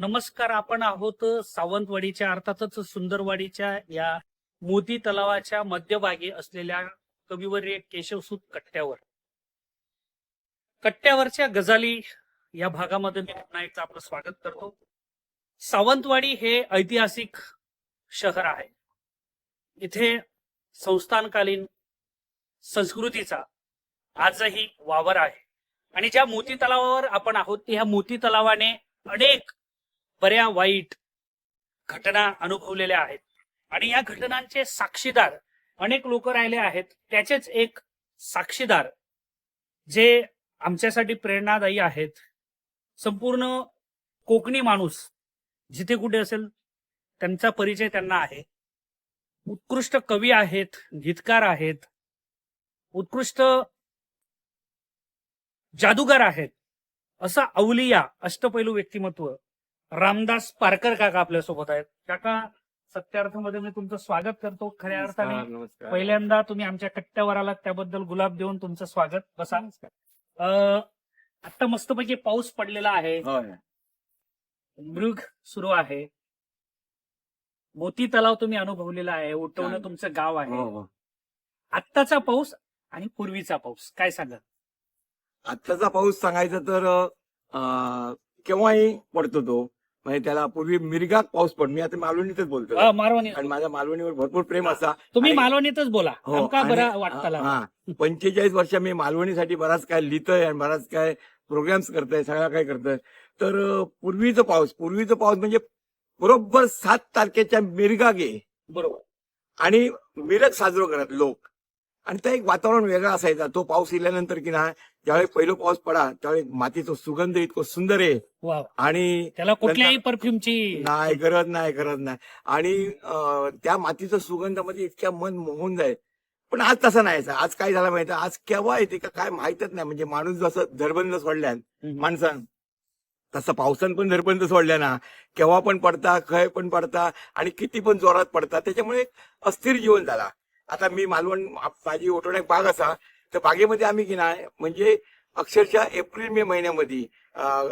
नमस्कार आपण आहोत सावंतवाडीच्या अर्थातच सुंदरवाडीच्या या मोती तलावाच्या मध्यभागी असलेल्या कविवर्य केशवसूत कट्ट्यावर. कट्ट्यावरच्या गजाली या भागामध्ये मी पुन्हा एकदा आपलं स्वागत करतो. सावंतवाडी हे ऐतिहासिक शहर आहे. इथे संस्थानकालीन संस्कृतीचा आजही वावर आहे. आणि ज्या मोती तलावावर आपण आहोत ह्या मोती तलावाने अनेक बऱ्या वाईट घटना अनुभवलेल्या आहेत. आणि या घटनांचे साक्षीदार अनेक लोक राहिले आहेत. त्याचेच एक साक्षीदार जे आमच्यासाठी प्रेरणादायी आहेत. संपूर्ण कोकणी माणूस जिथे कुठे असेल त्यांचा परिचय त्यांना आहे. उत्कृष्ट कवी आहेत गीतकार आहेत. उत्कृष्ट जादूगार आहेत. असा अवलिया अष्टपैलू व्यक्तिमत्व रामदास पारकर काका आपल्यासोबत आहेत. काका सत्यार्थामध्ये मी तुमचं स्वागत करतो. खऱ्या अर्थाने. पहिल्यांदा तुम्ही आमच्या कट्ट्यावर आलात त्याबद्दल गुलाब देऊन तुमचं स्वागत. बसा. आता मस्तपैकी पाऊस पडलेला आहे. मृग सुरू आहे. मोती तलाव तुम्ही अनुभवलेला आहे. उठवणं छान. तुमचं गाव आहे. हो, हो. आत्ताचा पाऊस आणि पूर्वीचा पाऊस काय सांगा आत्ताचा पाऊस सांगायचा तर केव्हाही पडतो तो. म्हणजे त्याला पूर्वी मिरगाक पाऊस पड मी आता मालवणीतच बोलतो अं, मालवणी आणि माझ्या मालवणीवर भरपूर प्रेम असा. तुम्ही आणि- मालवणीतच बोला. हो, आमका आणि- बरा वाटताला. हा पंचेचाळीस वर्ष मी मालवणीसाठी बराच काय लिहितोय आणि बराच काय प्रोग्राम्स करतोय सगळा काय करतोय. तर अं, पूर्वीचं पाऊस पूर्वीचं पाऊस म्हणजे बरोबर सात तारखेच्या मिरगा गे बरोबर. आणि मिरग साजरा करत लोक. आणि ते एक वातावरण वेगळा असायचा. तो पाऊस इल्यानंतर की ना ज्यावेळी पहिला पाऊस पडा त्यावेळी मातीचा सुगंध इतकं सुंदर आहे. वा आणि त्याला कुठल्याही परफ्यूमची नाही गरज नाही गरज नाही. आणि त्या मातीचा सुगंधामध्ये इतक्या मन मोहून जाईल पण आज तसं नाही. आज काय झालं माहिती आज केव्हा येते का काय माहितच नाही. म्हणजे माणूस जसं धरबंद सोडल्यान माणसां तसं पावसान पण धरबंद सोडल्या ना केव्हा पण पडता खय पण पडता आणि किती पण जोरात पडता त्याच्यामुळे एक अस्थिर जीवन झाला. आता मी मालवण माझी ओटवण्यात बाग असा तर बागेमध्ये आम्ही की नाही म्हणजे अक्षरशः एप्रिल मे महिन्यामध्ये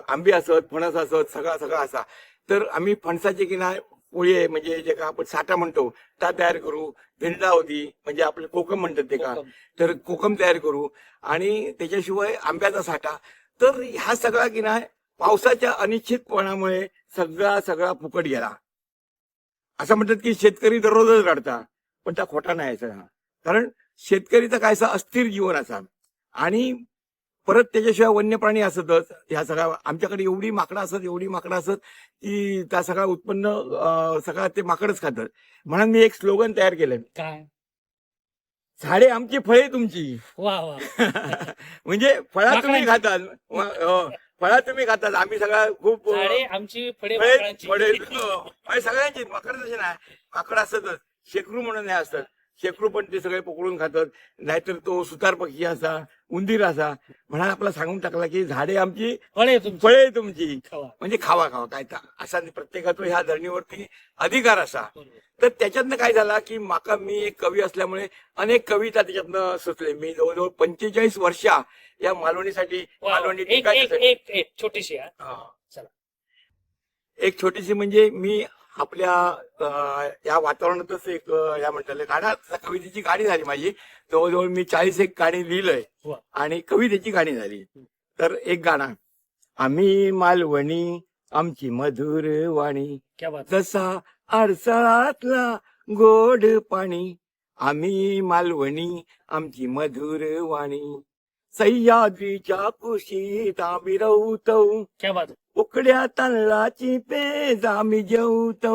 आंबे असत फणस असत सगळा सगळा असा. तर आम्ही फणसाचे की नाही पोळे म्हणजे जे का आपण साठा म्हणतो त्या तयार करू. भिंडा होती म्हणजे आपलं कोकम म्हणतात ते का. तर कोकम तयार करू. आणि त्याच्याशिवाय आंब्याचा साठा. तर ह्या सगळा की नाही पावसाच्या अनिश्चितपणामुळे सगळा सगळा फुकट गेला. असं म्हणतात की शेतकरी दररोजच रडता. पण त्या खोटा नाही याचा कारण शेतकरीचं कायसा अस्थिर जीवन असा आणि परत त्याच्याशिवाय वन्य प्राणी असतच ह्या सगळ्या आमच्याकडे एवढी माकडं असत एवढी माकडं असत की त्या सगळ्या उत्पन्न अं, सगळं ते माकडच खातात. म्हणून मी एक स्लोगन तयार केलंय. काय? झाडे आमची फळे तुमची. वा वा. म्हणजे फळा तुम्ही. खातात. हो, फळा तुम्ही खातात. आम्ही सगळा खूप आमची फळे फळे हो, फळे सगळ्यांची माकड तसे नाही. माकड असतच. शेकरू म्हणून नाही असतात शेकरू पण ते सगळे पकडून खातात नाहीतर तो सुतार पक्षी असा उंदीर असा म्हणा आपला सांगून टाकला की झाडे आमची फळे तुमची फळे तुमची खावा. म्हणजे खावा खावा काय असा प्रत्येकाचा ह्या धरणीवरती अधिकार असा. तर त्याच्यातनं काय झाला की माका मी एक कवी असल्यामुळे अनेक कविता त्याच्यातनं सुचले मी जवळजवळ पंचेचाळीस वर्षा या मालवणीसाठी. मालवणी छोटीशी हा. हा. चला. एक छोटीशी म्हणजे मी आपल्या या वातावरणातच एक या म्हणतात गाणं कवितेची गाणी झाली माझी. जवळजवळ मी चाळीस एक गाणी लिहिलंय. आणि कवितेची गाणी झाली. तर एक गाणं. आम्ही मालवणी आमची मधुर वाणी. जसा आडसळातला गोड पाणी. आम्ही मालवणी आमची मधुर वाणी. सह्याद्रीच्या कुशीत आम्ही रवतो उकड्या तांदळाची पेज आम्ही जेवतो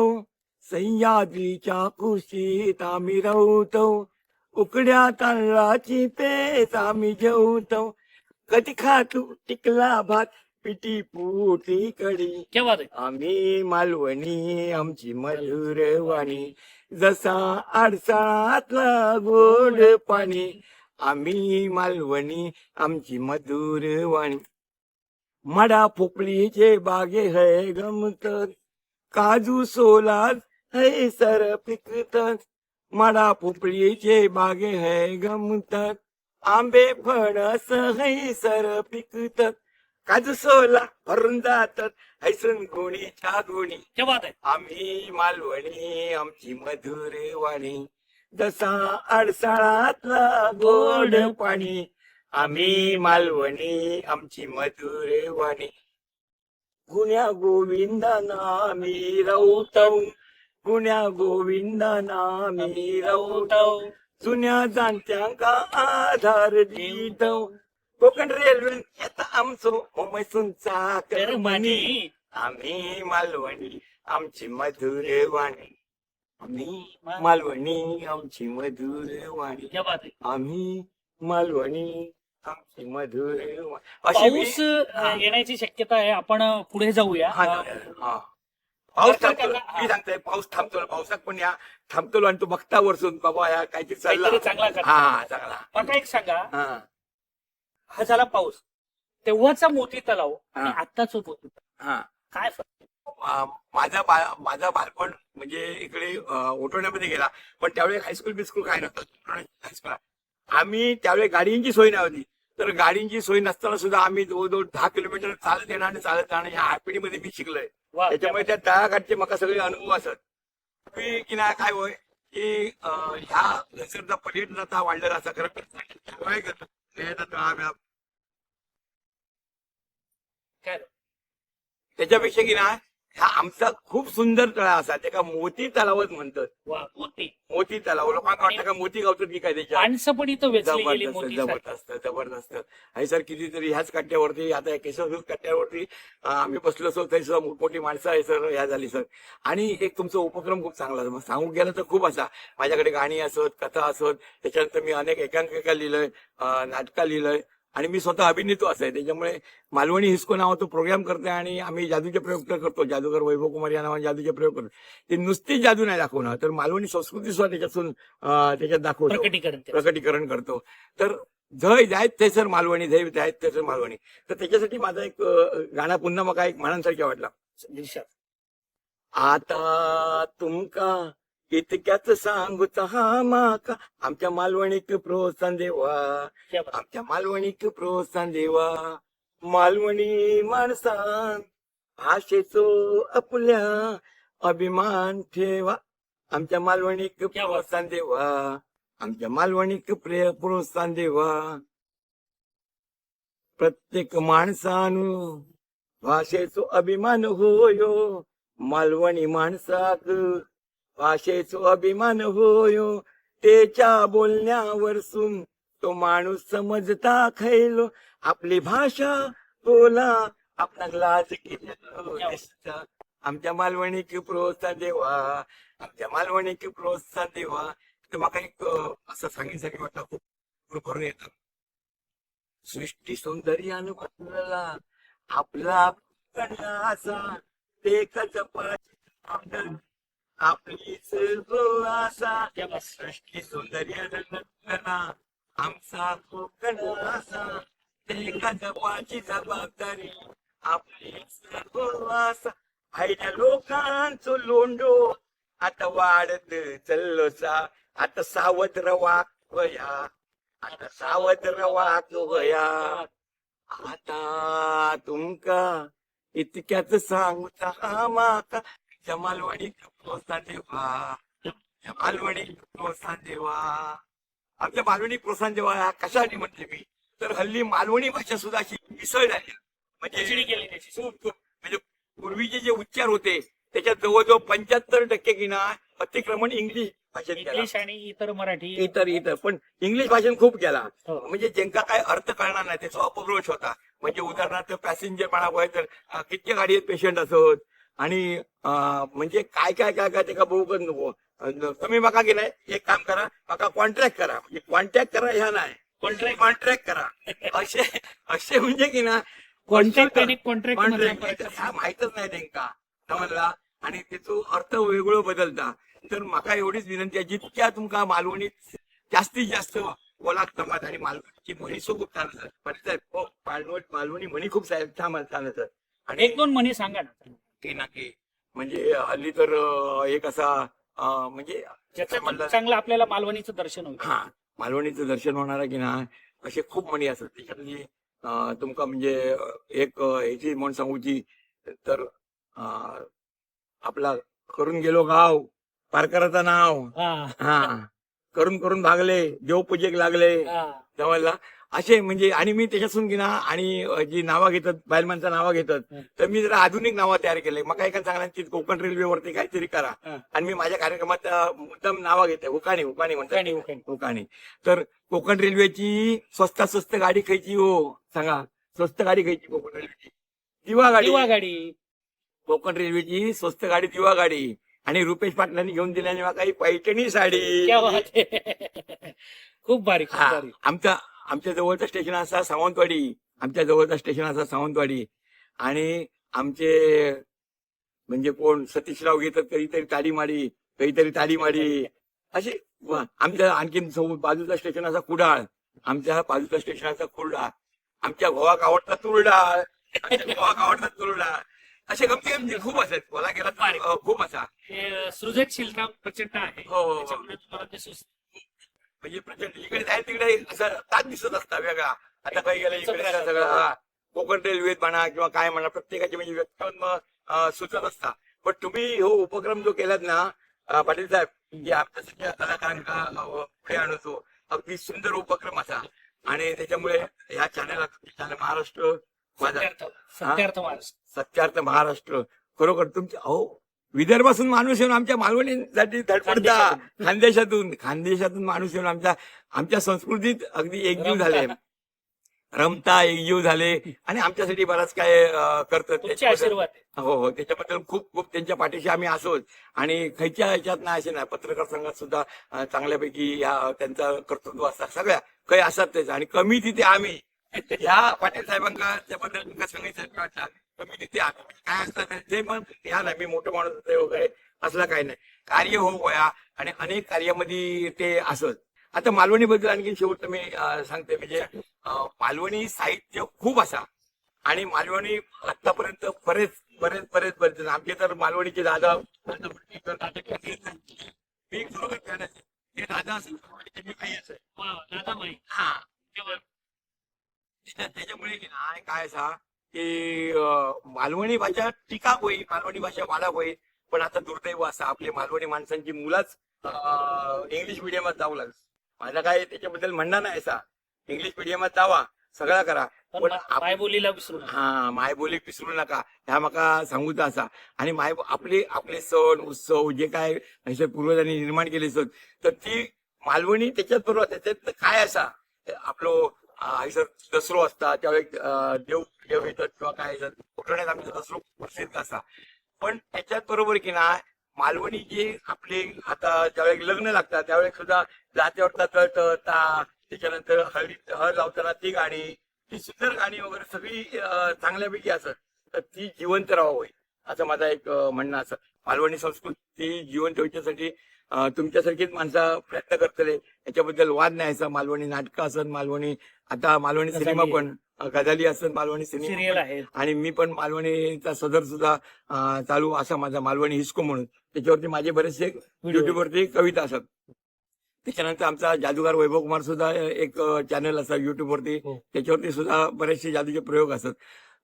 सह्याद्रीच्या कुशीत आम्ही रवतो उकड्या तांदळाची पेज आम्ही जेवतो कधी खातू टिकला भात पिटी पुटी कडी क्या बात आहे आम्ही मालवणी आमची मधुर वाणी। जसा आडसाळातला गोड पाणी। आम्ही मालवणी आमची मधुर वाणी। मडा पोपळीचे बागे है गमतत काजू सोलात है सर पिकतत मडा पोपळीचे बागे है गमतत आंबे फणस है सर पिकतत काजसोला भरून जातात हैसून गुणी बात आहे आम्ही मालवणी आमची मधुर वाणी जसा अडसाळातला गोड पाणी. आम्ही मालवणी आमची मधुर वाणी. गुण्या गोविंदाना आम्ही रवतव. गुण्या गोविंदाना आम्ही रवतव. जुन्या जाणत्यांका आधार दितव कोकण रेल्वे येता आमचो मैसूनचा करमणी. आम्ही मालवणी आमची मधुर वाणी. आम्ही मालवणी आमची मधुर वाणी. आम्ही मालवणी मधुर अशी मी- पाऊस अ, येण्याची शक्यता आहे. आपण पुढे जाऊया. हा, हा. पाऊस तर थांबतो त्याला- मी सांगतोय पाऊस थांबतो पावसात पण या थांबतो आणि तो बघता वरसून. बाबा या काहीतरी चालला. काहीतरी चांगला करतो. हा चांगला. मला एक सांगा? हा. हा झाला पाऊस. तेव्हाचा मोती तलाव आणि हा. आत्ताच मोती तलाव. हा. काय फरक? माझा बा- माझा बालपण म्हणजे इकडे अ, ओटवण्यामध्ये गेला. पण त्यावेळी हायस्कूल बिस्कूल काय नव्हतं. हायस्कूल आम्ही त्यावेळी गाडींची सोय नव्हती. तर गाडींची सोय नसताना सुद्धा आम्ही जवळजवळ दहा किलोमीटर चालत येणं आणि चालत जाणं या आरपीडीमध्ये मी शिकलोय. त्याच्यामुळे त्या तळागाठचे मला सगळे अनुभव असत. मी की नाही काय होय? की ह्या निसर्ग पर्यटनाचा वाढलेला असा खरं? त्याच्यापेक्षा की नाही हा आमचा खूप सुंदर तळा असा त्याला मोती तलावच म्हणतात. वा, मोती. मोती तलाव. लोकांना वाटतं का मोती गावतात की काय त्याच्या माणसं पण इथं वेचली गेली जबरदस्त मोती जबरदस्त जबरदस्त. आणि सर कितीतरी ह्याच कट्ट्यावरती आता केशव कट्ट्यावरती अं, आम्ही बसलो असो तरी सुद्धा मोठी माणसं आहे सर ह्या झाली सर. आणि एक तुमचा उपक्रम खूप चांगला. मग सांगू गेलं तर खूप असा. माझ्याकडे गाणी असत कथा असत त्याच्यानंतर मी अनेक एकांकिका लिहिलंय अं, नाटकं लिहिलंय. आणि मी स्वतः अभिनेतो असं. आहे त्याच्यामुळे मालवणी हिस्को नावाचा प्रोग्राम करते आणि आम्ही जादूचे प्रयोग तर करतो. जादूगर वैभव कुमार या नावाने जादूचे प्रयोग करतो. ते नुसती जादू नाही दाखवणं तर मालवणी संस्कृती सुद्धा त्याच्यातून त्याच्यात दाखवतो. प्रकटीकरण करतो. तर जय जायत ते सर मालवणी जय जायत ते सर मालवणी. तर त्याच्यासाठी माझा एक गाणं पुन्हा मग एक म्हणांसारखा वाटला. आता तुमका इतक्याच सांगूच हा माका. आमच्या मालवणीक प्रोत्साहन देवा. आमच्या मालवणीक प्रोत्साहन देवा. मालवणी माणसान भाषेचो आपल्या अभिमान ठेवा. आमच्या मालवणीक प्रोत्साहन देवा. आमच्या मालवणीक प्रिय प्रोत्साहन देवा. प्रत्येक माणसानु भाषेचो अभिमान होयो. मालवणी माणसाक भाषेचो अभिमान होयो त्याच्या बोलण्यावरसून तो माणूस समजता खैलो आपली भाषा बोला. आपला लाज केलो आमच्या मालवणीक प्रोत्साहन देवा आमच्या मालवणीक प्रोत्साहन देवा. तर मला एक असं सांगितलं वाटतं खूप खूप भरून येतं. सृष्टी सौंदर्यानं भरलेला आपला असा ते पाच आपलीच हो असा सृष्टी सौंदर्यानं नटलेला आमचा कोकण असा एका पाची जबाबदारी. आपलीच हो असा फायद्या लोकांचो लोंडो आता वाढत चल्लोसा. आता सावध रवा वया. आता सावध रवा वया. आता तुमका इतक्याच सांगूचा माका. जमालवाडी प्रोत्साहन देवा जमालवाडी प्रोत्साहन देवा आमच्या मालवणी प्रोत्साहन देवा हा कशासाठी म्हणते मी? तर हल्ली मालवणी भाषा सुद्धा अशी मिसळ झाली. म्हणजे म्हणजे पूर्वीचे जे उच्चार होते त्याच्यात जवळजवळ पंच्याहत्तर टक्के किना अतिक्रमण इंग्लिश भाषेत इंग्लिश आणि इतर मराठी. इतर इतर. पण इंग्लिश भाषेत खूप केला. हो. म्हणजे ज्यांका काय अर्थ कळणार नाही त्याचा अपभ्रंश होता. म्हणजे उदाहरणार्थ पॅसेंजर म्हणा तर कितके गाडयेत पेशंट असत. आणि म्हणजे काय काय काय काय ते का नको. तुम्ही म्हाका की नाही एक काम करा म्हाका कॉन्ट्रॅक्ट करा. म्हणजे कॉन्टॅक्ट करा ह्या नाही. कॉन्ट्रॅक्ट कॉन्ट्रॅक्ट करा. असे असे म्हणजे की ना कॉन्ट्रॅक्ट आणि कॉन्ट्रॅक्ट कॉन्ट्रॅक्ट ह्या माहितच नाही त्यांका समजला आणि त्याचो अर्थ वेगळो बदलता. तर म्हाका एवढीच विनंती आहे जितक्या तुमका मालवणीत जास्तीत जास्त बोलाक जमात आणि मालवणीची म्हणी खूप छान असतात परिचय हो मालवण म्हणी खूप छान छान असतात आणि एक दोन म्हणी सांगा ना. ते ना की? म्हणजे हल्ली तर एक असा म्हणजे चांगलं आपल्याला मालवणीचं दर्शन होईल. हा मालवणीचं दर्शन होणार आहे की ना? असे खूप म्हणी असतात. त्याच्यातली तुमका म्हणजे एक हेची म्हण सांगूची तर आपला करून गेलो गाव पारकराचं नाव. हा, करून करून भागले देवपूजेक लागले. हा. जवळला असे म्हणजे आणि मी त्याच्यातून की ना आणि जी नावं घेतात बायलमानचं नावं घेतात. तर मी जरा आधुनिक नावं तयार केले. मग काय काय चांगला की कोकण रेल्वेवरती काहीतरी करा. आणि मी माझ्या कार्यक्रमात मुद्दाम नावं घेते. हुकाणी हुकाणी म्हणतात उकाणी, उकाणी. हुकाणी. तर कोकण रेल्वेची स्वस्तात स्वस्त गाडी खायची हो. सांगा. स्वस्त गाडी खायची कोकण रेल्वेची. दिवा गाडी. दिवा गाडी. कोकण रेल्वेची स्वस्त गाडी दिवा गाडी. आणि रुपेश पाटलांनी घेऊन दिल्याने काही पैठणी साडी. खूप हा, भारी. आमच्या जवळचं स्टेशन असा सावंतवाडी. आमच्या जवळचं स्टेशन असा सावंतवाडी. आणि आमचे म्हणजे कोण सतीशराव घेतात कधीतरी ताडी माडी कधीतरी ताडी माडी असे आमच्या आणखीन बाजूचा स्टेशन असा कुडाळ. आमच्या बाजूचा स्टेशन असा कुरडाळ. आमच्या गोवाक आवडतात तुरडाळ. आमच्या गोवाक आवडतात तुरडाळ. असे गमती गमती खूप असतात बोला गेला खूप असा. हे सृजनशीलता प्रचंड आहे. हो, हो, हो. त्याच्यामुळे तुम्हाला ते सुच- म्हणजे प्रचंड इकडे जाय तिकडे असं तास दिसत असता वेगळा. आता काही गेलं इकडे सगळं हा. कोकण रेल्वेत म्हणा किंवा काय म्हणा प्रत्येकाचे म्हणजे व्यक्तिमत्व अं, सुचत असता. पण तुम्ही हो उपक्रम जो केलात ना पाटील साहेब की आमच्यासारख्या कलाकारांका अं, पुढे आणतो अगदी सुंदर उपक्रम असा. आणि त्याच्यामुळे या चॅनल महाराष्ट्र सत्यार्थ महाराष्ट्र. खरोखर तुमच्या अहो विदर्भातून माणूस येऊन आमच्या मालवणीसाठी धडपडता खानदेशातून. खानदेशातून. माणूस येऊन आमच्या आमच्या संस्कृतीत अगदी एकजीव. झाले. रमता एकजीव झाले. आणि आमच्यासाठी बराच काय करतात. हो हो. त्याच्याबद्दल खूप खूप त्यांच्या पाठीशी आम्ही असोच आणि खयच्या ह्याच्यात नाही असे नाही. पत्रकार संघात सुद्धा चांगल्यापैकी ह्या त्यांचं कर्तृत्व असतात. सगळ्या काही असतात त्याचं. आणि कमी तिथे आम्ही. ह्या पाटील साहेबांका त्याबद्दल सांगायचं वाटतं कमी तिथे आम्ही काय असतात ते पण ह्या नाही मी मोठं माणूस वगैरे असलं काही नाही. कार्य हो गोया आणि अनेक कार्यामध्ये ते असत. आता मालवणी बद्दल आणखी शेवट मी सांगते. म्हणजे मालवणी साहित्य खूप असा. आणि मालवणी आतापर्यंत बरेच बरेच बरेच बरेच आमचे तर मालवणीचे दादा मी खरोखर. ते दादा असेल मी काही असेल. हा त्याच्यामुळे काय असा? की मालवणी भाषा टिका होईल मालवणी भाषा वाढा होईल पण आता दुर्दैव असा आपले मालवणी माणसांची मुलाच इंग्लिश मिडियमात जाऊ लागली. माझा काय त्याच्याबद्दल म्हणणं नाही असा. इंग्लिश मिडियमात जावा सगळा करा. पण मायबोलीला विसरू हा मायबोली विसरू नका. ह्या म्हाका सांगूचा असा. आणि माय आपले आपले सण उत्सव जे काय पूर्वजांनी निर्माण केले सण तर ती मालवणी त्याच्यात बरोबर त्याच्यात काय असा? आपलो हैसर दसरो असता त्यावेळी देव देव येतात किंवा काय उठण्यात कोकणात दसरो प्रसिद्ध असा पण त्याच्यात बरोबर की ना मालवणी जे आपले आता ज्यावेळी लग्न लागतात त्यावेळी सुद्धा जात्यावर तळता त्याच्यानंतर हळदी हळद लावताना ती गाणी ती सुंदर गाणी वगैरे सगळी चांगल्यापैकी असत तर ती जिवंत राहावी असं माझा एक म्हणणं असं. मालवणी संस्कृती जिवंत ठेवण्यासाठी तुमच्यासारखीच माणसं प्रयत्न करतले. याच्याबद्दल वाद नाही असा मालवणी नाटकं असत मालवणी आता मालवणी. सिनेमा पण गजाली असत मालवणी सिनेमा आणि मी पण मालवणीचा सदर सुद्धा चालू असा माझा मालवणी हिस्को म्हणून. त्याच्यावरती माझे बरेचसे. युट्यूबवरती कविता असत. त्याच्यानंतर आमचा जादूगार वैभव कुमार सुद्धा एक चॅनल असा युट्यूबवरती. हो. त्याच्यावरती सुद्धा बरेचसे जादूचे प्रयोग असत.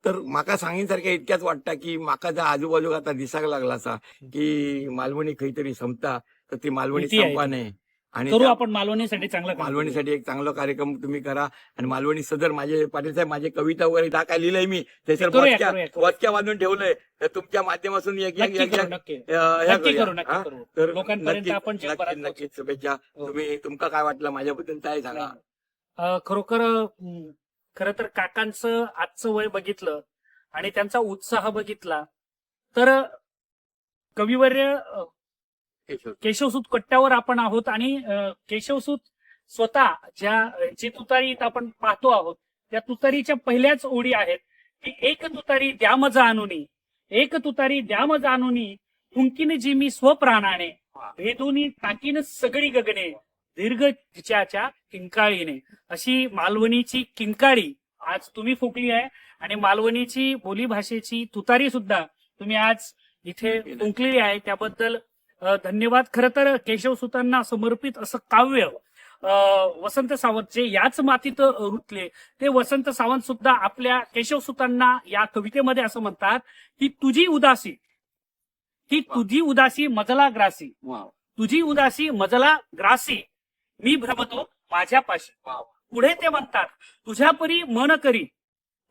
तर माका सांगिनसारख्या इतक्याच वाटतं की माका जर आजूबाजूक आता दिसायला लागला असा की मालवणी खरीतरी संपता. तर ती मालवणी भीती आहे संपा ती. नाही आणि करू त्या- आपण मालवणीसाठी चांगलं. मालवणीसाठी एक चांगला कार्यक्रम तुम्ही करा आणि मालवणी सदर माझे पाटील साहेब माझे कविता वगैरे त्या काय लिहिलंय मी त्याच्यावर करूया, वचक्या करूया, करूया. वचक्या बांधून ठेवलंय तर तुमच्या माध्यमातून एक एक- नक्की एक- करू एक- नक्की अं, ह्या नक्की करूया. करू नक्की? करू तर लोकांपर्यंत नक्कीच- आपण नक्कीच जगभरात नक्कीच शुभेच्छा हो. तुम्ही तुमका काय वाटलं माझ्याबद्दल काय सांगा अ, खरोखर अं, खरं तर काकांचं आजचं वय बघितलं आणि त्यांचा उत्साह बघितला तर कविवर्य अ. केशवसूत. कट्ट्यावर आपण आहोत आणि केशवसूत स्वतः ज्या जी तुतारीत आपण पाहतो आहोत त्या तुतारीच्या पहिल्याच ओळी आहेत. की एक तुतारी द्या मज आणुनी एक तुतारी द्या मज आणुनी कुंकीने जी मी स्वप्राणाने भेदूनी टाकीन सगळी गगने दीर्घ तिच्याच्या किंकाळीने. अशी मालवणीची किंकाळी आज तुम्ही फुकली आहे आणि मालवणीची बोलीभाषेची तुतारी सुद्धा तुम्ही आज इथे फुंकलेली आहे. त्याबद्दल धन्यवाद. खरं तर केशवसुतांना समर्पित असं काव्य वसंत सावंत जे याच मातीत रुतले ते वसंत सावंत सुद्धा आपल्या केशवसुतांना या कवितेमध्ये असं म्हणतात की तुझी उदासी ही तुझी उदासी मजला ग्रासी तुझी उदासी मजला ग्रासी मी भ्रमतो माझ्या पाशी पुढे ते म्हणतात तुझ्या परी मन करी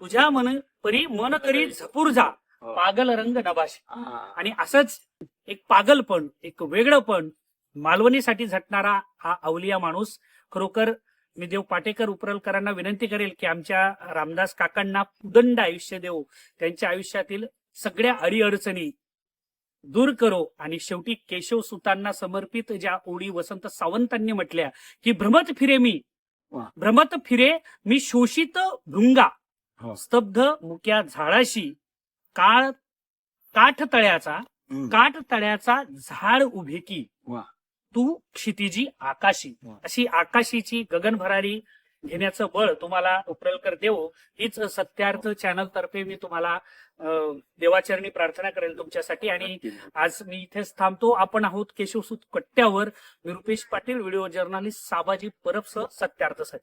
तुझ्या मन परी मन करी झपूर जा पागल रंग नभाशी. आणि असंच एक पागलपण एक वेगळंपण मालवणीसाठी झटणारा हा अवलिया माणूस. खरोखर मी देव पाटेकर उपरलकरांना विनंती करेल की आमच्या रामदास काकांना उदंड आयुष्य देऊ त्यांच्या आयुष्यातील सगळ्या अडीअडचणी दूर करो आणि शेवटी केशव सुतांना समर्पित ज्या ओळी वसंत सावंतांनी म्हटल्या की भ्रमत फिरे मी. भ्रमत फिरे मी शोषित भृंगा. हो. स्तब्ध मुक्या झाडाशी. काळ काठ तळ्याचा काठ तळ्याचा झाड उभे की. तू क्षितिजी आकाशी. अशी आकाशीची गगनभरारी घेण्याचं बळ तुम्हाला उपरलकर देवो. हीच सत्यार्थ चॅनल तर्फे मी तुम्हाला देवाचरणी प्रार्थना करेल तुमच्यासाठी. आणि आज मी इथेच थांबतो. आपण आहोत केशवसूत कट्ट्यावर. मी रुपेश पाटील व्हिडिओ जर्नालिस्ट साबाजी परबसह सत्यार्थ सत्य